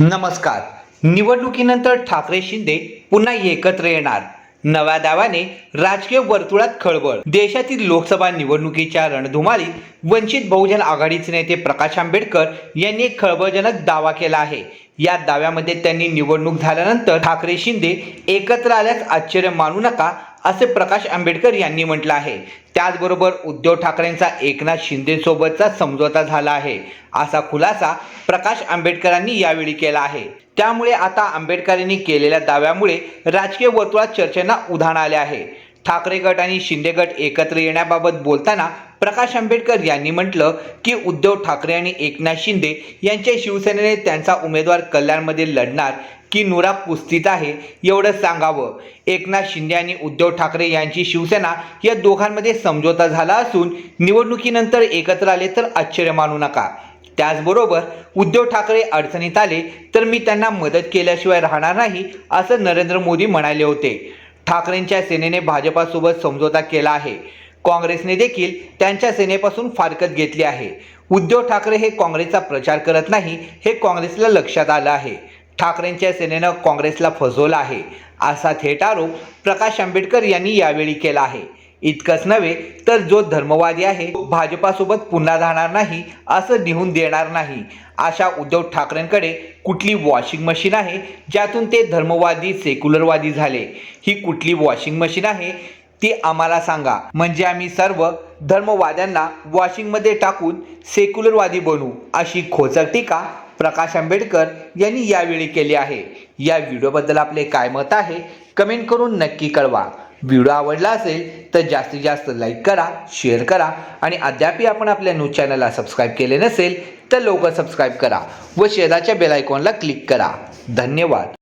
नमस्कार. निवडणुकीनंतर ठाकरे शिंदे पुन्हा एकत्र येणार. नव्या दाव्याने राजकीय वर्तुळात खळबळ. देशातील लोकसभा निवडणुकीच्या रणधुमारीत वंचित बहुजन आघाडीचे नेते प्रकाश आंबेडकर यांनी एक खळबळजनक दावा केला आहे. या दाव्यामध्ये त्यांनी निवडणूक झाल्यानंतर ठाकरे शिंदे एकत्र आल्यास आश्चर्य मानू नका असे प्रकाश आंबेडकर यांनी म्हटलं आहे. त्याचबरोबर उद्धव ठाकरेंचा एकनाथ शिंदेसोबतचा समझोता झाला आहे. असा खुलासा प्रकाश आंबेडकरांनी यावेळी केला आहे. त्यामुळे आता आंबेडकरांनी केलेल्या दाव्यामुळे राजकीय वर्तुळात चर्चेंना उधाण आले आहे. ठाकरे गट आणि शिंदे गट एकत्र येण्याबाबत बोलताना प्रकाश आंबेडकर यांनी म्हटलं की उद्धव ठाकरे आणि एकनाथ शिंदे यांच्या शिवसेनेने त्यांचा उमेदवार कल्याणमध्ये लढणार की नुरा कुस्तीत आहे एवढं सांगावं. एकनाथ शिंदे आणि उद्धव ठाकरे यांची शिवसेना या दोघांमध्ये समझोता झाला असून निवडणुकीनंतर एकत्र आले तर आश्चर्य मानू नका. त्याचबरोबर उद्धव ठाकरे अडचणीत आले तर मी त्यांना मदत केल्याशिवाय राहणार नाही असं नरेंद्र मोदी म्हणाले होते. ठाकरेंच्या सेनेने भाजपासोबत समझोता केला आहे. काँग्रेसने देखील त्यांच्या सेनेपासून फारकत घेतली आहे. उद्धव ठाकरे हे काँग्रेसचा प्रचार करत नाही हे काँग्रेसला लक्षात आलं आहे. ठाकरेंच्या सेनेनं काँग्रेसला फसवलं आहे. असा थेट आरोप प्रकाश आंबेडकर यांनी यावेळी केला आहे. इतकंच नव्हे तर जो धर्मवादी आहे भाजपासोबत पुन्हा राहणार नाही असं लिहून देणार नाही. अशा उद्धव ठाकरेंकडे कुठली वॉशिंग मशीन आहे ज्यातून ते धर्मवादी सेक्युलरवादी झाले? ही कुठली वॉशिंग मशीन आहे ती आम्हाला सांगा. म्हणजे आम्ही सर्व धर्मवाद्यांना वॉशिंगमध्ये टाकून सेक्युलरवादी बनू अशी खोचक टीका प्रकाश आंबेडकर यांनी यावेळी केली आहे. या व्हिडिओबद्दल आपले काय मत आहे कमेंट करून नक्की कळवा. व्हिडिओ आवडला असेल तर जास्तीत जास्त लाईक करा शेअर करा आणि अद्यापही आपण आपल्या न्यूज चॅनलला सबस्क्राईब केले नसेल तर लवकर सबस्क्राईब करा व शेजारच्या बेलायकॉनला क्लिक करा. धन्यवाद.